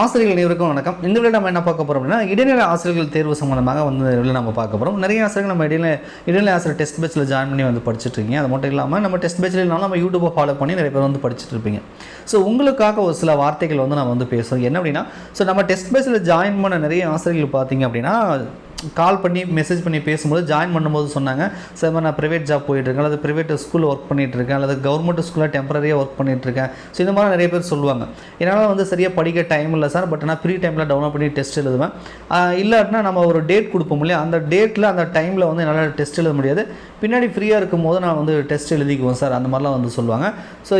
ஆசிரியர்கள் அனைவருக்கும் வணக்கம். இந்த வீடியோ நம்ம என்ன பார்க்க போகிறோம் அப்படின்னா இடைநிலை ஆசிரியர்கள் தேர்வு சம்மந்தமாக வந்து இதில் நம்ம பார்க்க போகிறோம் நிறைய ஆசிரியர்கள் நம்ம இடைநிலை இடைநிலை ஆசிரியர் டெஸ்ட் பேச்சில் ஜாயின் பண்ணி வந்து படிச்சுட்டு இருக்கீங்க. அது மட்டும் இல்லாமல் நம்ம டெஸ்ட் பேச்சில் இல்லைனாலும் நம்ம யூடியூப்பை ஃபாலோ பண்ணி நிறைய பேர் வந்து படிச்சுட்டு இருப்பீங்க. ஸோ உங்களுக்காக ஒரு சில வார்த்தைகள் வந்து நான் வந்து பேசுகிறோம் என்ன அப்படின்னா ஸோ நம்ம டெஸ்ட் பேச்சில் ஜாயின் பண்ண நிறைய ஆசிரியர்கள் பார்த்தீங்க அப்படின்னா கால் பண்ணி மெசேஜ் பண்ணி பேசும்போது ஜாயின் பண்ணும்போது சொன்னாங்க சார் மாதிரி நான் ப்ரைவேட் ஜாப் போயிட்டுருக்கேன் அல்லது ப்ரைவேட் ஸ்கூலில் ஒர்க் பண்ணிகிட்டு இருக்கேன் அல்லது கவர்மெண்ட் ஸ்கூலில் டெம்பரரியாக ஒர்க் பண்ணிகிட்ருக்கேன் இருக்கேன் ஸோ இந்த மாதிரி நிறைய பேர் சொல்லுவாங்க. என்னால் வந்து சரியாக படிக்க டைம் இல்லை சார் பட் நான் ஃப்ரீ டைமில் டவுன்லோட் பண்ணி டெஸ்ட் எழுதுவேன். இல்லாட்டினா நம்ம ஒரு டேட் கொடுப்போம் இல்லையா? அந்த டேட்டில் அந்த டைமில் வந்து என்னால் டெஸ்ட் எழுத முடியாது. பின்னாடி ஃப்ரீயாக இருக்கும் போது நான் வந்து டெஸ்ட் எழுதிக்குவேன் சார் அந்த மாதிரிலாம் வந்து சொல்லுவாங்க. ஸோ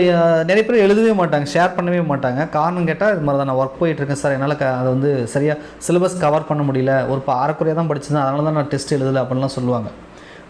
நிறைய பேர் எழுதவே மாட்டாங்க ஷேர் பண்ணவே மாட்டாங்க. காரணம் கேட்டால் இது மாதிரி தான் நான் ஒர்க் போயிட்டுருக்கேன் சார் என்னால் க அதை வந்து சரியாக சிலபஸ் கவர் பண்ண முடியல. ஒரு அறக்குறையாக தான் படிச்சிருந்தேன் அதனால தான் நான் டெஸ்ட் எழுதலை அப்படின்லாம் சொல்லுவாங்க.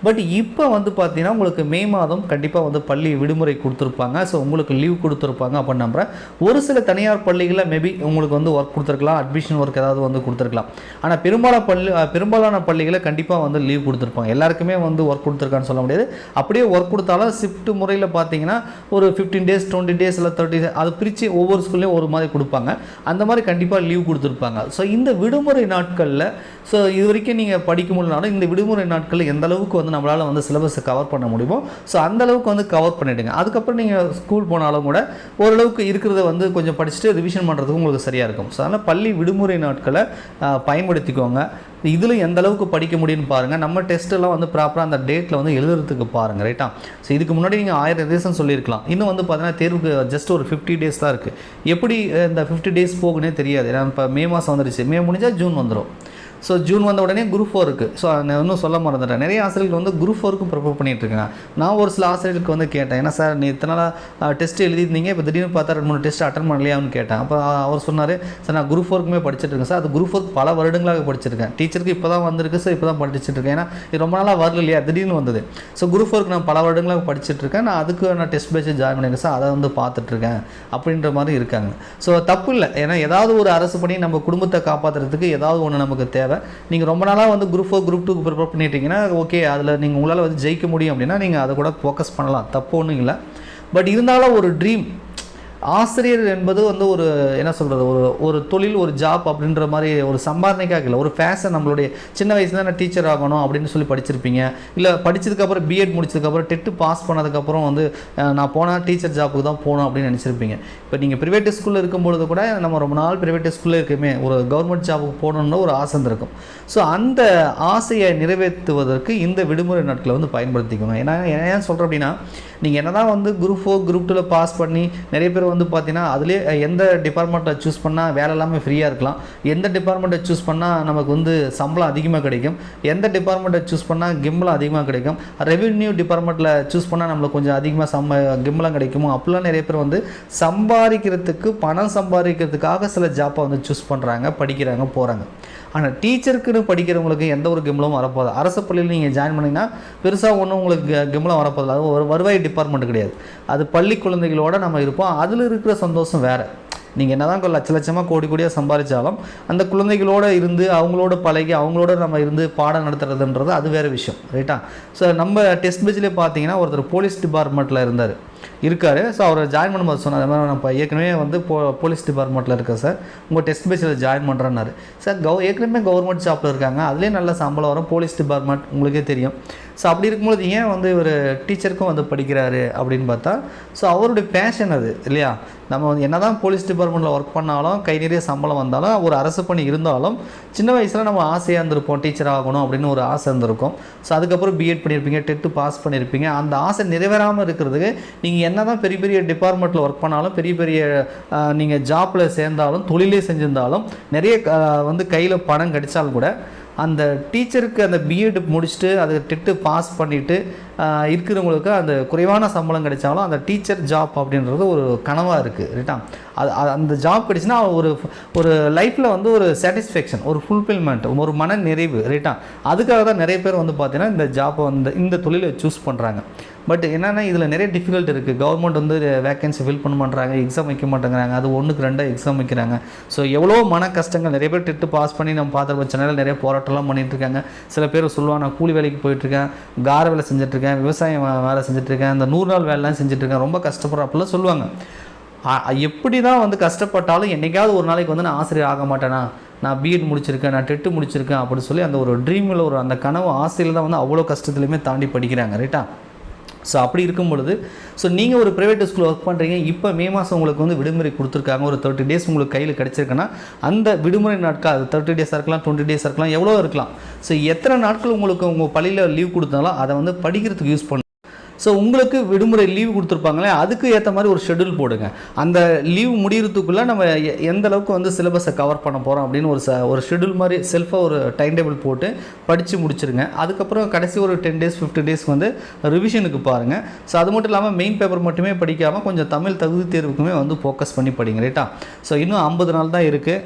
பட் இப்போ வந்து பார்த்தீங்கன்னா உங்களுக்கு மே மாதம் கண்டிப்பாக வந்து பள்ளி விடுமுறை கொடுத்துருப்பாங்க. ஸோ உங்களுக்கு லீவ் கொடுத்துருப்பாங்க அப்படின்னு நம்புகிறேன் ஒரு சில தனியார் பள்ளிகளில் மேபி உங்களுக்கு வந்து ஒர்க் கொடுத்துருக்கலாம் அட்மிஷன் ஒர்க் ஏதாவது வந்து கொடுத்துருக்கலாம். ஆனால் பெரும்பாலான பள்ளி பெரும்பாலான பள்ளிகளை கண்டிப்பாக வந்து லீவ் கொடுத்துருப்பாங்க. எல்லாருக்குமே வந்து ஒர்க் கொடுத்துருக்கான்னு சொல்ல முடியாது. அப்படியே ஒர்க் கொடுத்தாலும் ஷிஃப்ட் முறையில் பார்த்தீங்கன்னா ஒரு ஃபிஃப்டீன் டேஸ் டுவெண்ட்டி டேஸ் இல்லை தேர்ட்டி டேஸ் அது பிரித்து ஒவ்வொரு ஸ்கூல்லையும் ஒரு மாதிரி கொடுப்பாங்க. அந்த மாதிரி கண்டிப்பாக லீவ் கொடுத்துருப்பாங்க. ஸோ இந்த விடுமுறை நாட்களில் ஸோ இது வரைக்கும் நீங்கள் படிக்க முடியலனாலும் இந்த விடுமுறை நாட்களில் எந்த அளவுக்கு வந்து நம்மளால் வந்து சிலபஸை கவர் பண்ண முடியுமோ? ஸோ அந்த அளவுக்கு வந்து கவர் பண்ணிவிடுங்க அதுக்கப்புறம் நீங்கள் ஸ்கூல் போனாலும் கூட ஓரளவுக்கு இருக்கிறத வந்து கொஞ்சம் படிச்சுட்டு ரிவிஷன் பண்ணுறதுக்கு உங்களுக்கு சரியாக இருக்கும். ஸோ அதனால் பள்ளி விடுமுறை நாட்களை பயன்படுத்திக்கோங்க. இதில் எந்த அளவுக்கு படிக்க முடியும்னு பாருங்கள் நம்ம டெஸ்ட்டெல்லாம் வந்து ப்ராப்பராக அந்த டேட்டில் வந்து எழுதுறதுக்கு பாருங்கள் ரைட்டா ஸோ இதுக்கு முன்னாடி நீங்கள் ஆயிரம் ரீசன் சொல்லியிருக்கலாம். இன்னும் வந்து பார்த்தீங்கன்னா தேர்வுக்கு ஜஸ்ட் ஒரு ஃபிஃப்டி டேஸ் தான் இருக்குது எப்படி இந்த ஃபிஃப்டி டேஸ் போகுனே தெரியாது. ஏன்னா இப்போ மே மாதம் வந்துருச்சு. மே முடிஞ்சால் ஜூன் வந்துடும் ஸோ ஜூன் வந்த உடனே குரூப் ஃபோர் இருக்குது ஸோ நான் இன்னும் சொல்ல மறந்துட்டேன். நிறைய ஆசிரியர்கள் வந்து குரூப் ஃபோருக்கும் ப்ரிப்பேர் பண்ணிகிட்ருக்காங்க நான் ஒரு சில ஆசிரியர்களுக்கு வந்து கேட்டேன். ஏன்னா சார் நீ இத்தனை நாளாக டெஸ்ட் எழுதிருந்தீங்க இப்போ திடீர்னு பார்த்தா ரெண்டு மூணு டெஸ்ட் அட்டன் பண்ணலையான்னு கேட்டேன். அப்போ அவர் சொன்னார் சார் நான் குரூப் ஃபோருக்குமே படிச்சுட்டு இருக்கேன். சார் அது குரூப் ஃபோருக்கு பல வருடங்களாக படிச்சிருக்கேன். டீச்சருக்கு இப்போ தான் வந்திருக்கு. சார் இப்போ தான் படிச்சுட்டு இருக்கேன். ஏன்னா இது ரொம்ப நாளாக வரல இல்லையா? திடீர்னு வந்தது. ஸோ குரூப் ஃபோருக்கு நான் பல வருடங்களாக படிச்சுட்டு இருக்கேன். நான் அதுக்கு நான் டெஸ்ட் பேச்சு ஜாயின் பண்ணியிருக்கேன். சார் அதை வந்து பார்த்துட்ருக்கேன் அப்படின்ற மாதிரி இருக்காங்க. ஸோ தப்பு இல்லை. ஏன்னா ஏதாவது ஒரு அரசு பணி நம்ம குடும்பத்தை காப்பாற்றுறதுக்கு ஏதாவது ஒன்று நமக்கு தேவை. நீங்கள் ரொம்ப நாளாக வந்து குரூப் ஃபோர் குரூப் டூக்கு ப்ரிப்பேர் பண்ணிட்டீங்கன்னா ஓகே அதில் நீங்கள் உங்களால் வந்து ஜெயிக்க முடியும் அப்படின்னா நீங்கள் அதை கூட ஃபோக்கஸ் பண்ணலாம். தப்பு ஒன்றும் இல்லை. பட் இருந்தாலும் ஒரு ட்ரீம் ஆசிரியர் என்பது வந்து ஒரு என்ன சொல்கிறது ஒரு ஒரு தொழில் ஒரு ஜாப் அப்படின்ற மாதிரி ஒரு சம்பாதனைக்காக இல்லை. ஒரு ஃபேஷன் நம்மளுடைய சின்ன வயசுல நான் டீச்சர் ஆகணும் அப்படின்னு சொல்லி படிச்சிருப்பீங்க. இல்லை படிச்சதுக்கப்புறம் பிஎட் முடிச்சதுக்கப்புறம் டெட்டு பாஸ் பண்ணதுக்கப்புறம் வந்து நான் போனால் டீச்சர் ஜாப்புக்கு தான் போகணும் அப்படின்னு நினச்சிருப்பீங்க. இப்போ நீங்கள் ப்ரைவேட் ஸ்கூலில் இருக்கும்பொழுது கூட நம்ம ரொம்ப நாள் ப்ரைவேட் ஸ்கூலில் இருக்குமே. ஒரு கவர்மெண்ட் ஜாபுக்கு போகணுன்னு ஒரு ஆசை இருக்கும் ஸோ அந்த ஆசையை நிறைவேற்றுவதற்கு இந்த விடுமுறை நாட்களை வந்து பயன்படுத்திக்கணும். ஏன்னா ஏன் சொல்கிறேன் அப்படின்னா நீங்கள் என்ன தான் வந்து குரூப் ஃபோர் குரூப் டூவில் பாஸ் பண்ணி நிறைய பேர் வந்து பார்த்தீங்கன்னா அதிலே எந்த டிபார்ட்மெண்ட்டை சூஸ் பண்ணால் வேலை இல்லாமல் ஃப்ரீயாக இருக்கலாம். எந்த டிபார்ட்மெண்ட்டை சூஸ் பண்ணால் நமக்கு வந்து சம்பளம் அதிகமாக கிடைக்கும். எந்த டிபார்ட்மெண்ட்டை சூஸ் பண்ணால் கிம்பளம் அதிகமாக கிடைக்கும். ரெவென்யூ டிபார்ட்மெண்ட்டில் சூஸ் பண்ணால் நம்மளுக்கு கொஞ்சம் அதிகமாக சம்ம கிம்பளம் கிடைக்குமோ அப்படிலாம் நிறைய பேர் வந்து சம்பாதிக்கிறதுக்கு பணம் சம்பாதிக்கிறதுக்காக சில ஜாப்பை வந்து சூஸ் பண்ணுறாங்க படிக்கிறாங்க போகிறாங்க ஆனால் டீச்சருக்குன்னு படிக்கிறவங்களுக்கு எந்த ஒரு கிம்பளமும் வரப்போகுது. அரசு பள்ளியில் நீங்கள் ஜாயின் பண்ணிங்கன்னா பெருசாக ஒன்றும் உங்களுக்கு கிம்பளம் வரப்போதில்லை அது ஒரு வருவாய் டிபார்ட்மெண்ட் கிடையாது. அது பள்ளி குழந்தைகளோட நம்ம இருப்போம். அது அதில் இருக்கிற சந்தோஷம் வேறு. நீங்கள் என்ன தான் லட்ச லட்சமாக கோடி கோடியாக சம்பாதிச்சாலும் அந்த குழந்தைகளோட இருந்து அவங்களோட பழகி அவங்களோட நம்ம இருந்து பாடம் நடத்துறதுன்றது அது வேறு விஷயம் ரைட்டா ஸோ நம்ம டெஸ்ட் பேஜ்லேயே பார்த்தீங்கன்னா ஒருத்தர் போலீஸ் டிபார்ட்மெண்ட்டில் இருந்தார். இருக்கார். ஸோ அவரை ஜாயின் பண்ணும்போது சொன்னார் அது மாதிரி நான் இப்போ ஏற்கனவே வந்து போ போலீஸ் டிபார்ட்மெண்ட்டில் இருக்கேன் சார் உங்கள் டெஸ்ட் பேஜில் ஜாயின் பண்ணுறேன்னாரு சார் கவ் ஏற்கனவே கவர்மெண்ட் ஜாப்பில் இருக்காங்க. அதுலேயே நல்ல சம்பளம் வரும். போலீஸ் டிபார்ட்மெண்ட் உங்களுக்கே தெரியும். ஸோ அப்படி இருக்கும்போது ஏன் வந்து இவர் டீச்சருக்கும் வந்து படிக்கிறாரு அப்படின்னு பார்த்தா ஸோ அவருடைய பேஷன் அது இல்லையா? நம்ம வந்து என்ன தான் போலீஸ் டிபார்ட்மெண்ட்டில் ஒர்க் பண்ணாலும் கை நிறைய சம்பளம் வந்தாலும் ஒரு அரசு பணி இருந்தாலும் சின்ன வயசில் நம்ம ஆசையாக இருந்திருப்போம் டீச்சர் ஆகணும் அப்படின்னு ஒரு ஆசை இருந்திருக்கும். ஸோ அதுக்கப்புறம் பிஎட் பண்ணியிருப்பீங்க டெட்டு பாஸ் பண்ணியிருப்பீங்க அந்த ஆசை நிறைவேறாமல் இருக்கிறதுக்கு நீங்கள் என்ன தான் பெரிய பெரிய டிபார்ட்மெண்ட்டில் ஒர்க் பண்ணாலும் பெரிய பெரிய நீங்கள் ஜாப்பில் சேர்ந்தாலும் தொழிலே செஞ்சிருந்தாலும் நிறைய வந்து கையில் பணம் கிடைச்சாலும் கூட அந்த டீச்சருக்கு அந்த பிஎட் முடிச்சுட்டு அதை டெட்டு பாஸ் பண்ணிவிட்டு இருக்கிறவங்களுக்கு அந்த குறைவான சம்பளம் கிடைச்சாலும் அந்த டீச்சர் ஜாப் அப்படின்றது ஒரு கனவாக இருக்குது ரைட்டா அது அந்த ஜாப் கிடைச்சுன்னா ஒரு ஒரு லைஃப்பில் வந்து ஒரு சாட்டிஸ்ஃபேக்ஷன் ஒரு ஃபுல்ஃபில்மெண்ட் ஒரு மன நிறைவு ரைட்டா அதுக்காக தான் நிறைய பேர் வந்து பார்த்திங்கன்னா இந்த ஜாப்பை வந்து இந்த தொழிலை சூஸ் பண்ணுறாங்க பட் என்னென்னா இதில் நிறைய டிஃபிகல்ட் இருக்குது கவர்மெண்ட் வந்து வேக்கன்சி ஃபில் பண்ண மாட்டாங்க எக்ஸாம் வைக்க மாட்டேங்கிறாங்க அது ஒன்றுக்கு ரெண்டாக எக்ஸாம் வைக்கிறாங்க. ஸோ எவ்வளோ மன கஷ்டங்கள் நிறைய பேர் டெட்டு பாஸ் பண்ணி நம்ம பார்த்துருப்போம் சென்னையில் நிறைய போராட்டம்லாம் பண்ணிகிட்ருக்காங்க இருக்காங்க. சில பேர் சொல்லுவாங்க நான் கூலி வேலைக்கு போயிட்டுருக்கேன் கார வேலை செஞ்சுட்ருக்கேன் விவசாயம் வேலை செஞ்சுட்ருக்கேன் இந்த நூறு நாள் வேலைலாம் செஞ்சுட்ருக்கேன் ரொம்ப கஷ்டப்படுறேன் அப்படிலாம் சொல்லுவாங்க. எப்படி தான் வந்து கஷ்டப்பட்டாலும் என்னைக்காவது ஒரு நாளைக்கு வந்து நான் ஆசிரியர் ஆக மாட்டேனா? நான் பிஎட் முடிச்சிருக்கேன் நான் டெட்டு முடிச்சிருக்கேன் அப்படின்னு சொல்லி அந்த ஒரு ட்ரீமில் ஒரு அந்த கனவு ஆசையில் தான் வந்து அவ்வளோ கஷ்டத்துலையுமே தாண்டி படிக்கிறாங்க ரைட்டா ஸோ அப்படி இருக்கும் பொழுது ஸோ நீங்கள் ஒரு ப்ரைவேட் ஸ்கூலில் ஒர்க் பண்ணுறீங்க இப்போ மே மாதம் உங்களுக்கு வந்து விடுமுறை கொடுத்துருக்காங்க. ஒரு தேர்ட்டி டேஸ் உங்களுக்கு கையில் கிடச்சிருக்குன்னா அந்த விடுமுறை நாட்கள் அது தேர்ட்டி டேஸாக இருக்கலாம் டுவெண்ட்டி டேஸாக இருக்கலாம் எவ்வளோ இருக்கலாம். ஸோ எத்தனை நாட்கள் உங்களுக்கு உங்கள் பள்ளியில் லீவ் கொடுத்தாலும் அதை வந்து படிக்கிறதுக்கு யூஸ் பண்ணு ஸோ உங்களுக்கு விடுமுறை லீவு கொடுத்துருப்பாங்களே அதுக்கு ஏற்ற மாதிரி ஒரு ஷெட்யூல் போடுங்க. அந்த லீவ் முடிகிறதுக்குள்ளே நம்ம எ- எந்த அளவுக்கு வந்து சிலபஸை கவர் பண்ண போகிறோம் அப்படின்னு ஒரு ச ஒரு ஷெட்யூல் மாதிரி செல்ஃபாக ஒரு டைம் டேபிள் போட்டு படித்து முடிச்சிருங்க. அதுக்கப்புறம் கடைசி ஒரு டென் டேஸ் ஃபிஃப்டி டேஸ் வந்து ரிவிஷனுக்கு பாருங்கள் ஸோ அது மட்டும் இல்லாமல் மெயின் பேப்பர் மட்டுமே படிக்காமல் கொஞ்சம் தமிழ் தகுதி தேர்வுக்குமே வந்து ஃபோக்கஸ் பண்ணி படிங்க ரைட்டா ஸோ இன்னும் ஐம்பது நாள் தான் இருக்குது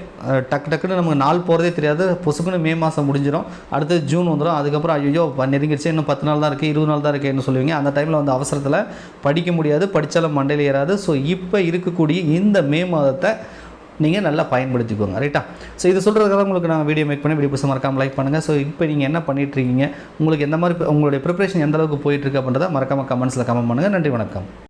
டக்கு டக்குன்னு நமக்கு நாள் போகிறதே தெரியாது. பொசுக்குன்னு மே மாதம் முடிஞ்சிடும் அடுத்து ஜூன் வந்துடும் அதுக்கப்புறம் ஐயோ நெருங்கிடுச்சு. இன்னும் பத்து நாள் தான் இருக்குது இருபது நாள் தான் இருக்குன்னு சொல்லுவீங்க? அந்த டைமில் வந்து அவசரத்தில் படிக்க முடியாது படித்தாலும் மண்டையில் ஏறாது. ஸோ இப்போ இருக்கக்கூடிய இந்த மே மாதத்தை நீங்கள் நல்லா பயன்படுத்திக்கோங்க ரைட்டா ஸோ இது சொல்கிறதுக்காக உங்களுக்கு நான் வீடியோ மேக் பண்ணி வீடியோ புதுசாக மறக்காமல் லைக் பண்ணுங்கள் ஸோ இப்போ நீங்கள் என்ன பண்ணிட்டு இருக்கீங்க? உங்களுக்கு எந்த மாதிரி உங்களுடைய ப்ரிப்பரேஷன் எந்த அளவுக்கு போயிட்டுருக்கு அப்படின்றத மறக்காமல் கமெண்ட்ஸில் கமெண்ட் பண்ணுங்கள் நன்றி வணக்கம்.